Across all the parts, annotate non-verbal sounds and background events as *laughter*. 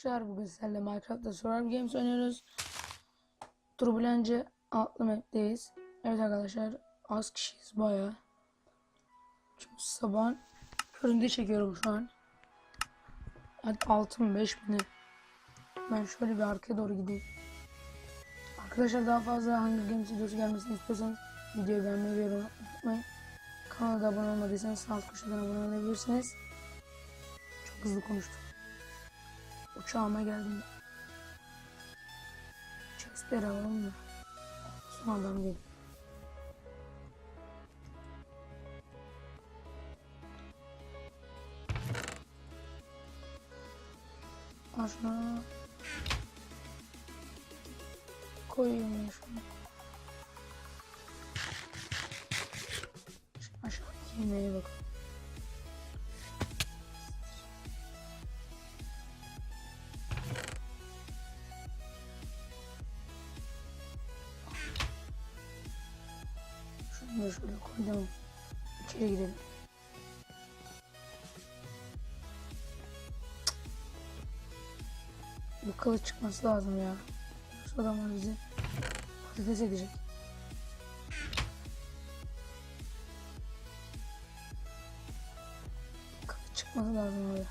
arkadaşlar bugün sizlerle Minecraft'ta Survival Games oynuyoruz. Turbulence adlı map'teyiz. Evet arkadaşlar az kişiyiz baya. Çünkü sabah köründe çekiyorum şu an. Hadi altın 5000'e. Ben şöyle bir arkaya doğru gideyim. Arkadaşlar daha fazla Hunger Games videosu gelmesini istiyorsanız videoyu beğenmeyi ve yorum unutmayın. Kanala abone olmadıysanız alt köşeden abone olabilirsiniz. Çok hızlı konuştum. Uçağıma geldim. Chestleri alalım da. Son adam geliyor. Şunu. Koyayım ya şunu. Şu Aşağıdaki yemeğe bakalım. Da şöyle koydum. İçeri girelim. Bu kılıç çıkması lazım ya. Şu adamlar bizi patates edecek. Kılıç çıkması lazım abi.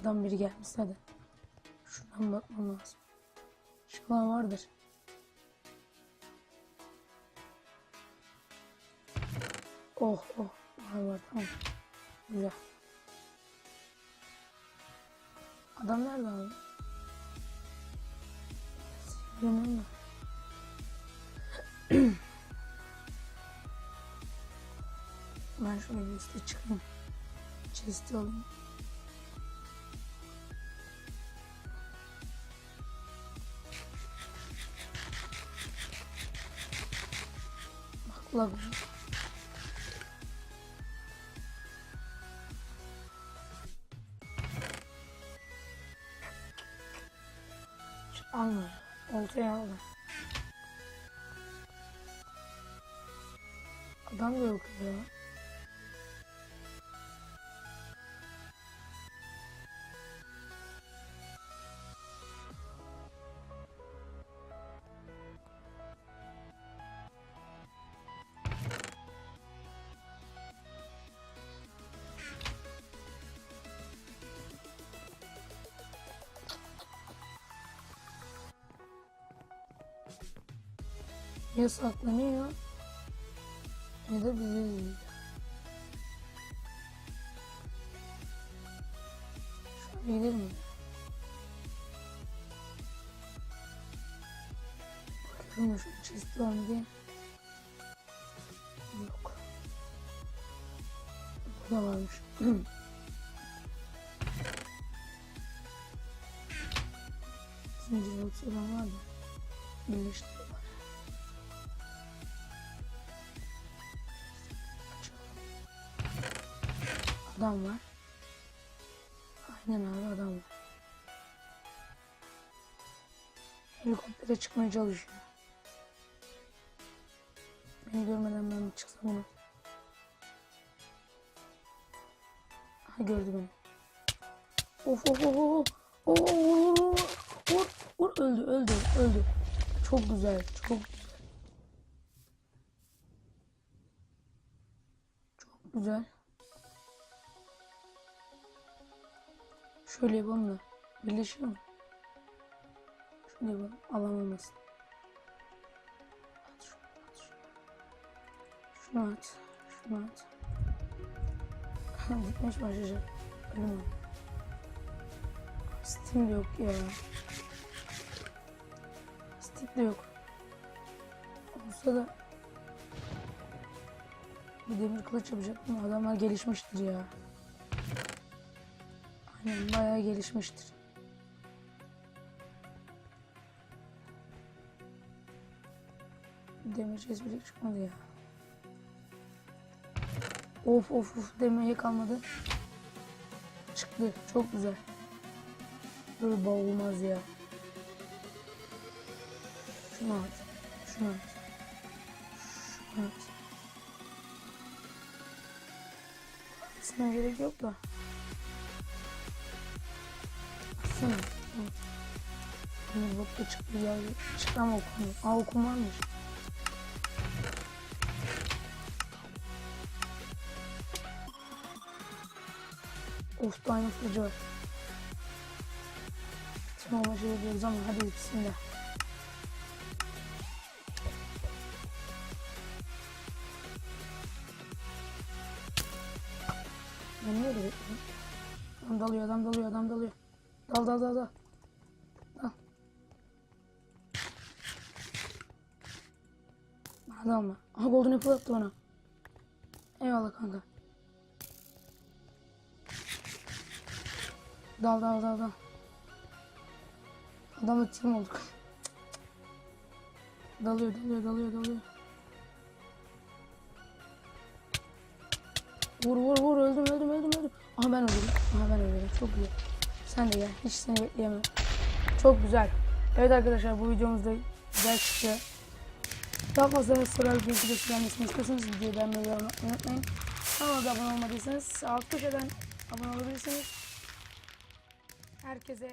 Adam biri gelmiş hadi. Şuradan bakmam lazım. İnşallah vardır. Oh oh tamam. Güzel. Adam nerede abi? Bilmiyorum da. ben şöyle bir üstte çıkayım. Chest'i alayım. Bak lag Alma. Oltaya alma. Adam da yok ya. *clears throat* Ya saklanıyor ya da bizi izliyor. Şöyle gidelim mi? Bakıyorum da şu chest var mı diye. Yok. Burada varmış. Zincir yoksa var da birleştiriyorlar. Adam var. Aynen abi adam var. Helikoptere çıkmaya çalışıyor. Beni görmeden ben çıksam onu. Ha gördü beni. Of of of of. of. Vur vur öldü öldü öldü. Çok güzel çok güzel. Çok güzel. Şöyle yapalım da. Birleşiyor mu? Şöyle yapalım. Alamamasın. At şunu, at. Şunu at. Şunu at. Gitmiş başlayacak. Ölüm Steam de yok ya. Steam de yok. Olsa da bir demir kılıç yapacaktım. Adamlar gelişmiştir ya. Aynen bayağı gelişmiştir. Demir çizgilik çıkmadı ya. Of of of demeye kalmadı. Çıktı. Çok güzel. Böyle boğulmaz ya. Şunu at. Şunu at. Şunu at. Sana gerek yok da. Baksana. Bot da çıktı ya. Çıktı ama okum yok. Aa okum varmış. Of diamond kılıcı var. Şimdi ona şey yapıyoruz ama hadi bismillah. Ben niye öyle? Adam dalıyor, adam dalıyor, adam dalıyor. Dal dal dal dal. Dal. Hadi alma. Aha golden apple attı bana. Eyvallah kanka. Dal dal dal dal. Adamla team olduk. Dalıyor dalıyor dalıyor dalıyor. Vur vur vur öldüm öldüm öldüm öldüm. Aha ben öldüm. Aha ben öldüm. Çok güzel. Sen de gel. Hiç seni bekleyemem. Çok güzel. Evet arkadaşlar bu videomuz da güzel çıktı. Daha fazla sorar videosu gelmesini istiyorsanız videoyu beğenmeyi unutmayın. Kanala da abone olmadıysanız alt köşeden abone olabilirsiniz. Herkese